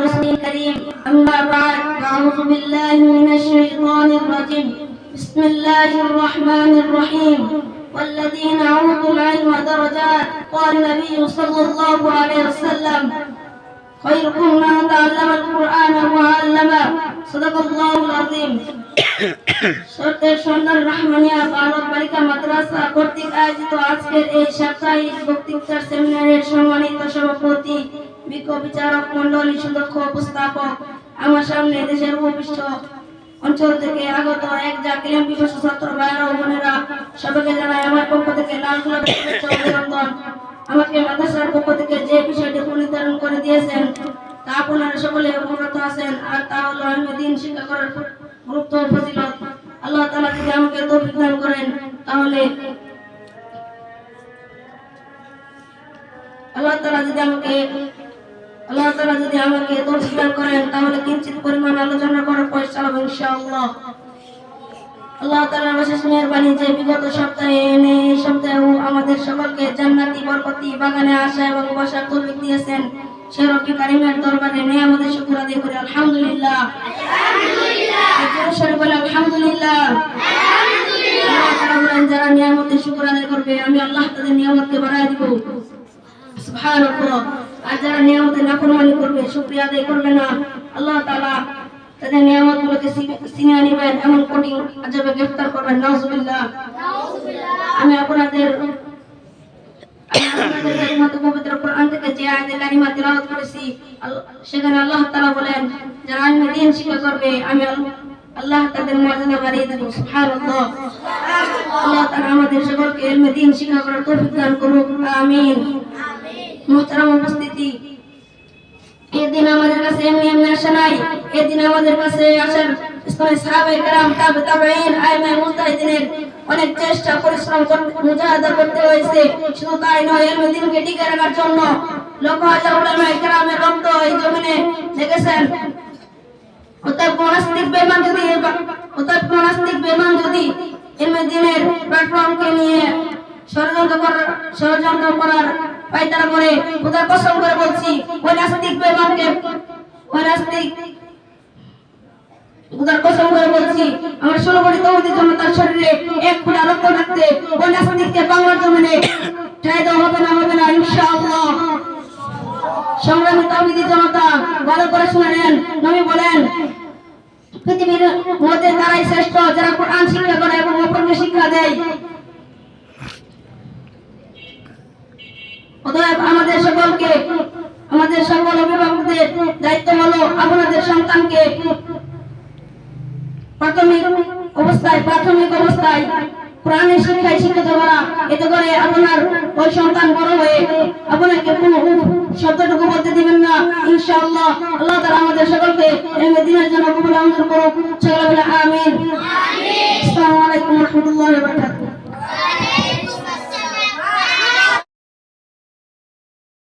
رسول الكريم أما بعد أعوذ بالله من الشيطان الرجيم بسم الله الرحمن الرحيم والذين أوتوا العلم درجات قال النبي صلى الله عليه وسلم خيركم من تعلم القرآن وعلمه صدق الله العظيم সত্যের সন্ধান রহমানিয়া বালক বালিকা মাদ্রাসা কর্তৃক আয়োজিত আজকের এই সাপ্তাহিক বক্তৃতার সেমিনারের সম্মানিত সভাপতি বিজ্ঞ বিচারক মন্ডলী সুদক্ষ উপস্থাপক, আমার সামনে দেশের উপবিষ্ট অঞ্চল থেকে আগত এক জাকিলাম বিশেষ ছাত্র ভাইয়েরা ও বোনেরা, সবাইকে জানাই আমার পক্ষ থেকে লাল অভিনন্দন। আমাকে মাদ্রাসার পক্ষ থেকে যে বিষয়টি নির্ধারণ করে দিয়েছেন, তা আপনারা সকলে অবগত আছেন, আর তা হলো আমি দিন শিক্ষা করার গুরুত্ব ফজিলত। আল্লাহ তাআলা যদি আমাকে তৌফিক দান করেন, তাহলে আল্লাহ তাআলা যদি আমাকে আল্লাহ তাআলা যদি আমাকে দান করেন, তাহলে কিঞ্চিত পরিমাণ আলোচনা করার পর চালাবো ইনশাআল্লাহ। আল্লাহ তাআলার বিশেষ মেহেরবানি যে বিগত সপ্তাহে এনে এই সপ্তাহেও আমাদের সকলকে জান্নাতি বরকতি বাগানে আসা এবং বসার তৌফিক দিয়েছেন। সে রব্বি কারিমের দরবারে নিয়ামতের শুকর আদায় করি। আলহামদুলিল্লাহ। সরে বলে আলহামদুলিল্লাহ। যারা নিয়ামতের শুকর আদায় করবে, আমি আল্লাহ তাদের নিয়ামতকে বাড়ায় দিব। সুবহানাল্লাহ। আর যারা নিয়ামতের নাফরমানি করবে শুকরিয়া আদায় করবে না আল্লাহ তাআলা তাদের নিয়ামতগুলোকে ছিনিয়ে নেবেন। এমন কঠিন আজবে গ্রেফতার করবেন নাউজুবিল্লাহ। আমি আপনাদের আমি আপনাদের কালিমাত পবিত্র কোরআন থেকে যে আয়াতে কালিমা তেলাওয়াত করেছি আল- সেখানে আল্লাহ তাআলা বলেন যারা আমি দিন শিক্ষা করবে আমি আল্লাহ তাদের মর্যাদা বাড়িয়ে দেব। সুবহানাল্লাহ। আল্লাহ তাআলা আমাদের সকলকে ইলমে দিন শিক্ষা করার তৌফিক দান করুক। আমিন। মুহতারাম উপস্থিতি। এদিন আমাদের কাছে এমনি এমনি আসে নাই। এদিন আমাদের কাছে আসার ষড়যন্ত্র করার পায়তারা করে খোদার কসম করে বলছি ওই নাস্তিক বেমানকে ওই নাস্তিক খোদার কসম করে বলছি, আমার ষোলো কোটি তৌহিদি জনতার শরীরে এক রক্ত ওই নাস্তিককে জমিনে ঠাই দেওয়া হবে না হবে না, ইনশাআল্লাহ। জনতা ভালো করে বলেন, পৃথিবীর মধ্যে শ্রেষ্ঠ, যারা এবং শিক্ষা দেয়। অতএব আমাদের সকলকে আমাদের সকল অভিভাবকদের দায়িত্ব হলো আপনাদের সন্তানকে প্রাথমিক অবস্থায় প্রাথমিক অবস্থায় কোরআনের শিক্ষায় শিক্ষিত করা। এতে করে আপনার ওই সন্তান বড় হয়ে আপনাকে কোনো শব্দটুকু বলতে দিবেন না। ইনশাআল্লাহ আল্লাহ তাআলা আমাদের সকলকে এই দিনের জন্য কবুল মঞ্জুর করুক। সকলে বলে আমিন। আসসালামু আলাইকুম বারাকাতুহু।